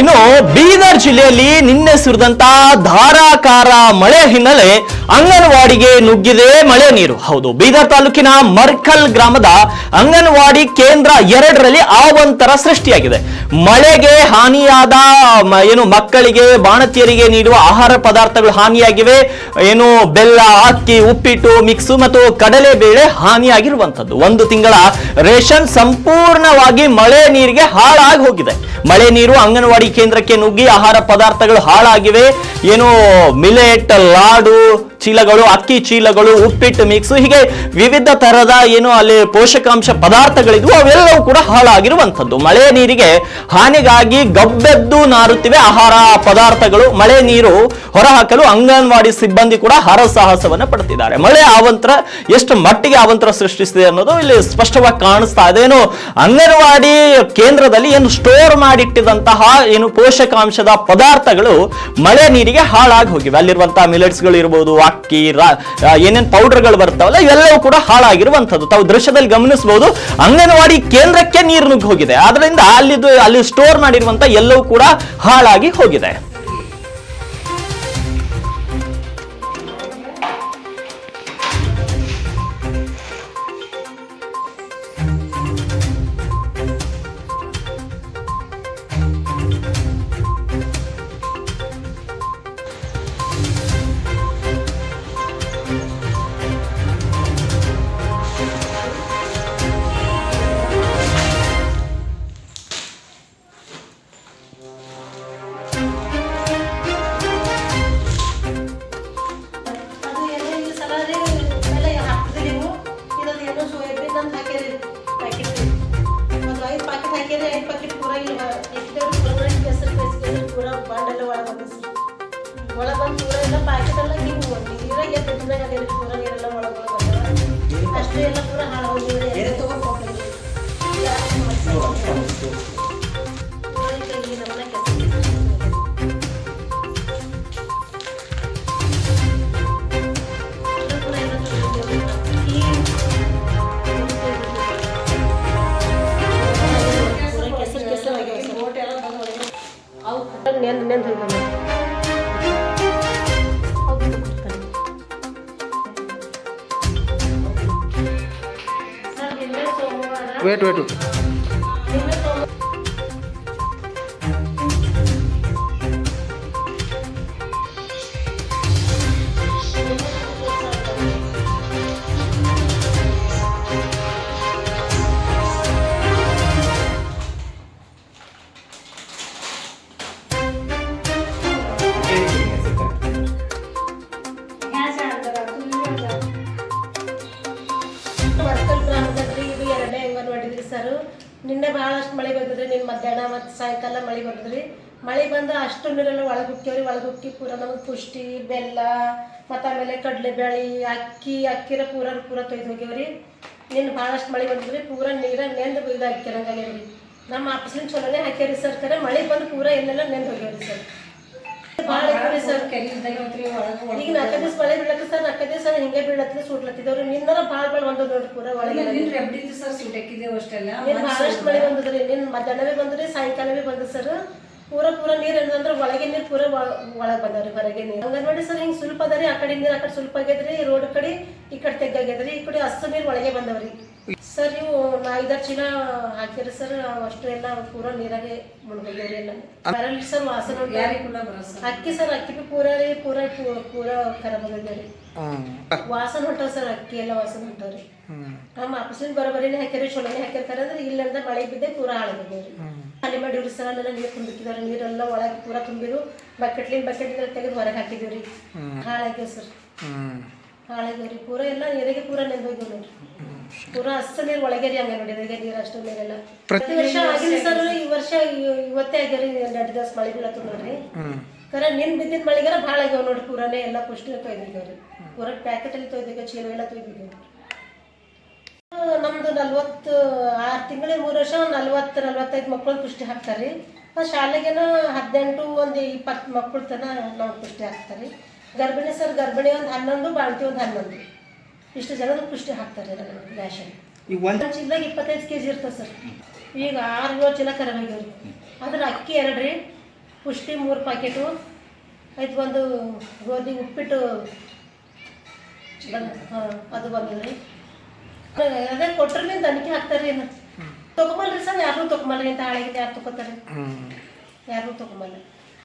ಇನ್ನು ಬೀದರ್ ಜಿಲ್ಲೆಯಲ್ಲಿ ನಿನ್ನೆ ಸುರಿದಂತ ಧಾರಾಕಾರ ಮಳೆ ಹಿನ್ನೆಲೆ ಅಂಗನವಾಡಿಗೆ ನುಗ್ಗಿದೆ ಮಳೆ ನೀರು. ಹೌದು, ಬೀದರ್ ತಾಲೂಕಿನ ಮರ್ಕಲ್ ಗ್ರಾಮದ ಅಂಗನವಾಡಿ ಕೇಂದ್ರ ಎರಡರಲ್ಲಿ ಆವಂತರ ಸೃಷ್ಟಿಯಾಗಿದೆ. ಮಳೆಗೆ ಹಾನಿಯಾದ ಏನು ಮಕ್ಕಳಿಗೆ, ಬಾಣತಿಯರಿಗೆ ನೀಡುವ ಆಹಾರ ಪದಾರ್ಥಗಳು ಹಾನಿಯಾಗಿವೆ. ಏನು ಬೆಲ್ಲ, ಅಕ್ಕಿ, ಉಪ್ಪಿಟ್ಟು, ಮಿಕ್ಸು ಮತ್ತು ಕಡಲೆ ಬೇಳೆ ಹಾನಿಯಾಗಿರುವಂತದ್ದು ಒಂದು ತಿಂಗಳ ರೇಷನ್ ಸಂಪೂರ್ಣವಾಗಿ ಮಳೆ ನೀರಿಗೆ ಹಾಳಾಗಿ ಹೋಗಿದೆ. ಮಳೆ ನೀರು ಅಂಗನವಾಡಿ ಕೇಂದ್ರಕ್ಕೆ ನುಗ್ಗಿ ಆಹಾರ ಪದಾರ್ಥಗಳು ಹಾಳಾಗಿವೆ. ಏನು ಮಿಲೆಟ್ ಲಾಡು ಚೀಲಗಳು, ಅಕ್ಕಿ ಚೀಲಗಳು, ಉಪ್ಪಿಟ್ಟು ಮಿಕ್ಸ್ ಹೀಗೆ ವಿವಿಧ ತರಹದ ಏನು ಅಲ್ಲಿ ಪೋಷಕಾಂಶ ಪದಾರ್ಥಗಳಿದ್ವು, ಅವೆಲ್ಲವೂ ಕೂಡ ಹಾಳಾಗಿರುವಂಥದ್ದು. ಮಳೆ ನೀರಿಗೆ ಹಾನಿಗಾಗಿ ಗಬ್ಬೆದ್ದು ನಾರುತ್ತಿವೆ ಆಹಾರ ಪದಾರ್ಥಗಳು. ಮಳೆ ನೀರು ಹೊರಹಾಕಲು ಅಂಗನವಾಡಿ ಸಿಬ್ಬಂದಿ ಕೂಡ ಹರಸಾಹಸವನ್ನ ಪಡ್ತಿದ್ದಾರೆ. ಮಳೆ ಆವಂತರ, ಎಷ್ಟು ಮಟ್ಟಿಗೆ ಆವಂತರ ಸೃಷ್ಟಿಸಿದೆ ಅನ್ನೋದು ಇಲ್ಲಿ ಸ್ಪಷ್ಟವಾಗಿ ಕಾಣಿಸ್ತಾ ಇದೆ. ಏನು ಅಂಗನವಾಡಿ ಕೇಂದ್ರದಲ್ಲಿ ಏನು ಸ್ಟೋರ್ ಮಾಡಿಟ್ಟಿದಂತಹ ಏನು ಪೋಷಕಾಂಶದ ಪದಾರ್ಥಗಳು ಮಳೆ ನೀರಿಗೆ ಹಾಳಾಗಿ ಹೋಗಿವೆ. ಅಲ್ಲಿರುವಂತಹ ಮಿಲೆಟ್ಸ್ಗಳು ಇರ್ಬೋದು ಅಕ್ಕಿ ಏನೇನು ಪೌಡರ್ಗಳು ಬರ್ತಾವಲ್ಲ, ಇವೆಲ್ಲವೂ ಕೂಡ ಹಾಳಾಗಿರುವಂತದ್ದು ತಾವು ದೃಶ್ಯದಲ್ಲಿ ಗಮನಿಸಬಹುದು ಅಂಗನವಾಡಿ ಕೇಂದ್ರಕ್ಕೆ ನೀರು ನುಗ್ಗಿ ಹೋಗಿದೆ. ಆದ್ರಿಂದ ಅಲ್ಲಿದು, ಅಲ್ಲಿ ಸ್ಟೋರ್ ಮಾಡಿರುವಂತ ಎಲ್ಲವೂ ಕೂಡ ಹಾಳಾಗಿ ಹೋಗಿದೆ. ಪೂರ ಇಲ್ಲ ಇಟ್ಟಿದ್ದೇವೆ ಪೂರ ಕೆಸರು ಬೇಸಿಗೆ ಪೂರ ಬಾಂಡೆಲ್ಲ ಒಳಗೆ ಬಂದ ಸರ್ ಒಳಗೆ ಬಂದು ಪೂರ ಎಲ್ಲ ಪ್ಯಾಕೆಟ್ ಎಲ್ಲ ನೀವು ನೀರಾಗ ಎದ್ದಿದ್ದಾಗ ಅದೇನು ಪೂರ ನೀರೆಲ್ಲ ಒಳಗೆ ಒಳಗೆ ಬಂದವ ಅಷ್ಟು ಎಲ್ಲ ಪೂರ ಹಾಳು ನೆಂದು ನೆಂದು ವೇಟ್ ವೇಟ್ ನಿನ್ನೆ ಬಹಳಷ್ಟು ಮಳೆ ಬಂದಿದ್ರಿ ನಿನ್ನ ಮಧ್ಯಾಹ್ನ ಮತ್ತು ಸಾಯಂಕಾಲ ಮಳೆ ಬಂದದ್ರಿ ಮಳೆ ಬಂದು ಅಷ್ಟು ನೀರೆಲ್ಲ ಒಳಗೆ ಒಳಗುಕ್ಕಿ ಪೂರ ನಮಗೆ ಪುಷ್ಟಿ, ಬೆಲ್ಲ, ಮತ್ತು ಆಮೇಲೆ ಕಡಲೆಬೇಳೆ ಅಕ್ಕಿ, ಅಕ್ಕಿರ ಪೂರ ಪೂರ ತೊಯ್ದು ಹೋಗ್ಯವ್ರಿ. ನಿನ್ನ ಭಾಳಷ್ಟು ಮಳೆ ಬಂದಿದ್ರಿ ಪೂರ ನೀರ ನೆಂದು ಇದು ರೀ ನಮ್ಮ ಆಫೀಸಿನ ಚಲೋನೇ ಹಾಕ್ಯಾರಿ ಸರ್, ಕರೆ ಮಳೆ ಬಂದು ಪೂರ ಎಲ್ಲೆಲ್ಲ ನೆಂದು ಹೋಗ್ಯವ್ರಿ ಸರ್. ಭಾಳ ಐತ್ರಿ ಸರ್ ಈಗ ನಾಲ್ಕು ದಿವಸ ಮಳೆ ಬೀಳಕ್ಕೆ ಸರ್ ನಾಲ್ಕು ದಿವಸ ಹಿಂಗೆ ಬೀಳತ್ಲಿ ಸುಡ್ಲತ್ತಿದವ್ರಿ ನಿನ್ನರ ಭಾಳ ಭಾಳ ಬಂದು ಒಳಗೆ ಪೂರ ಒಳಗೆ. ನೀರು ಬಹಳಷ್ಟು ಮಳೆ ಬಂದದ್ರಿ. ನಿನ್ನ ಮಧ್ಯಾಹ್ನವೇ ಬಂದ್ರಿ ಸಾಯಂಕಾಲವೇ ಬಂದ್ರಿ ಸರ್ ಪೂರ ಪೂರ ನೀರು ಅಂದ್ರೆ ಒಳಗೆ ನೀರು ಪೂರ ಒಳಗೆ ಬಂದವ್ರಿ ಹೊರಗೆ ನೀರು. ಸರ್ ಹಿಂಗೆ ಸ್ವಲ್ಪ ಅದರಿ ಆ ಕಡೆ ನೀರು ಆ ಕಡೆ ಸುಲ್ಪ ಆಗ್ಯದ್ರಿ ರೋಡ್ ಕಡೆ ಈ ಕಡೆ ತೆಗ್ಗಾಗ್ಯದ್ರಿ ಈ ಕಡೆ ಹಸು ನೀರು ಒಳಗೆ ಬಂದವ್ರಿ. ಸರ್ ನೀವು ಐದಾರು ಚೀಲ ಹಾಕಿರಿ ಸರ್ ಅಷ್ಟು ಎಲ್ಲ ಪೂರ ನೀರಾಗೆ ಮುಳುಗೋಗ್ಯಾವ್ರಿ ಎಲ್ಲ ಸರ್ ವಾಸನ. ಅಕ್ಕಿ ಸರ್ ಅಕ್ಕಿ ಬಿ ಪೂರ ರೀ ಪೂರ ಪೂರ ಖರಾಬ್ ಆಗ್ಯಾವ್ರಿ ವಾಸನ ಹೊಂಟಾವ ಸರ್ ಅಕ್ಕಿ ಎಲ್ಲ ವಾಸನ ಹೊಂಟಾವ್ರಿ ನಮ್ಮ ಆಫೀಸಿನ ಬರೋಬರಿನೇ ಹಾಕ್ಯಾರಿ ಚಲೋನೇ ಹಾಕಿರ್ತಾರೆ ಅಂದ್ರೆ ಇಲ್ಲಿಂದ ಮಳೆ ಬಿದ್ದೆ ಪೂರ ಹಾಳಾಗಿದ್ದೇವ್ರಿ ಖಾಲಿ ಮಾಡಿವ್ರಿ ಸರ್ ಅಲ್ಲೆಲ್ಲ ನೀರು ತುಂಬಿಕ್ಕಿದಾರೆ ನೀರೆಲ್ಲ ಒಳಗೆ ಪೂರ ತುಂಬಿರು ಬಕೆಟ್ಲಿಂದ ಬಕೆಟ್ ತೆಗೆದು ಹೊರಗೆ ಹಾಕಿದೀವ್ರಿ ಹಾಳಾಗ್ಯಾವ ಸರ್. ಹಾಳಾಗ್ಯಾವ್ರಿ ಪೂರ ಎಲ್ಲ ನೀರಿಗೆ ಪೂರ ನೆಂದು ಹೋಗ್ಯಾವ ನೋಡ್ರಿ ಪೂರ ಅಷ್ಟು ನೀರು ಒಳಗೆ ರೀ ಅಂಗನವಾಡಿದಾಗೆ ನೀರು ಅಷ್ಟು ನೀರೆಲ್ಲ ಪ್ರತಿ ವರ್ಷ ಆಗಿದೆ ಸರ್ ಈ ವರ್ಷ ಇವ- ಇವತ್ತೇ ಆಗ್ಯಾರಿ ಎರಡು ದಿವಸ ಮಳೆ ಬೀಳತ್ತು ನೋಡ್ರಿ. ಕರೆ ನಿನ್ ಬಿದ್ದಿದ್ ಮಳೆಗಾರ ಭಾಳ ಆಗ್ಯಾವ ನೋಡ್ರಿ ಪೂರಾನೇ ಎಲ್ಲ ಪುಷ್ಟಿ ತೊಯ್ದಿದ್ದೇವ್ರಿ ಪೂರ ತೊಯ್ದಿದ್ದೆ ಚೀಲ ಎಲ್ಲ ತೊಯ್ದಿದ್ದೇವೆ ನಮ್ದು ನಲ್ವತ್ತು ಆರು ತಿಂಗಳಿಗೆ ಮೂರು ವರ್ಷ ನಲ್ವತ್ತು ನಲ್ವತ್ತೈದು ಮಕ್ಕಳು ಪುಷ್ಟಿ ಹಾಕ್ತಾರೆ ಶಾಲೆಗೇನೋ ಹದಿನೆಂಟು ಒಂದು ಇಪ್ಪತ್ತು ಮಕ್ಕಳು ತನ ನಾವು ಪುಷ್ಟಿ ಹಾಕ್ತಾರೆ ಗರ್ಭಿಣಿ ಸರ್ ಗರ್ಭಿಣಿ ಒಂದು ಹನ್ನೊಂದು ಬಾಣ್ತಿ ಒಂದು ಹನ್ನೊಂದು. ಇಷ್ಟು ಜನದ ಪುಷ್ಟಿ ಹಾಕ್ತಾರೆ ರೇಷನ್ ಈಗ ಒಂದ್ ಚೀಲದಾಗ ಇಪ್ಪತ್ತೈದು ಕೆ ಜಿ ಇರ್ತದೆ ಸರ್. ಈಗ ಆರು ಏಳು ಚೀಲ ಖರಾಬ್ ರೀ. ಅದ್ರ ಅಕ್ಕಿ ಎರಡು ರೀ ಪುಷ್ಟಿ ಮೂರು ಪ್ಯಾಕೆಟು ಆಯ್ತು ಒಂದು ಗೋಧಿ ಉಪ್ಪಿಟ್ಟು ಹಾಂ ಅದು ಬಂದದ್ರಿ ಅದೇ ಕೊಟ್ರಿ ಹಾಕ್ತಾರೆ ಹಾಕ್ತಾರ್ರಿ ಏನು ತೊಗೊಂಬಲ್ರಿ ಸರ್ ಯಾರು ತೊಗೊಂಬಲ್ರಿ ಅಂತ ಹಾಳೆಗಿಂದ ಯಾರು ತೊಗೋತಾರೆ ಯಾರು ತೊಗೊಂಬಲ್ಲ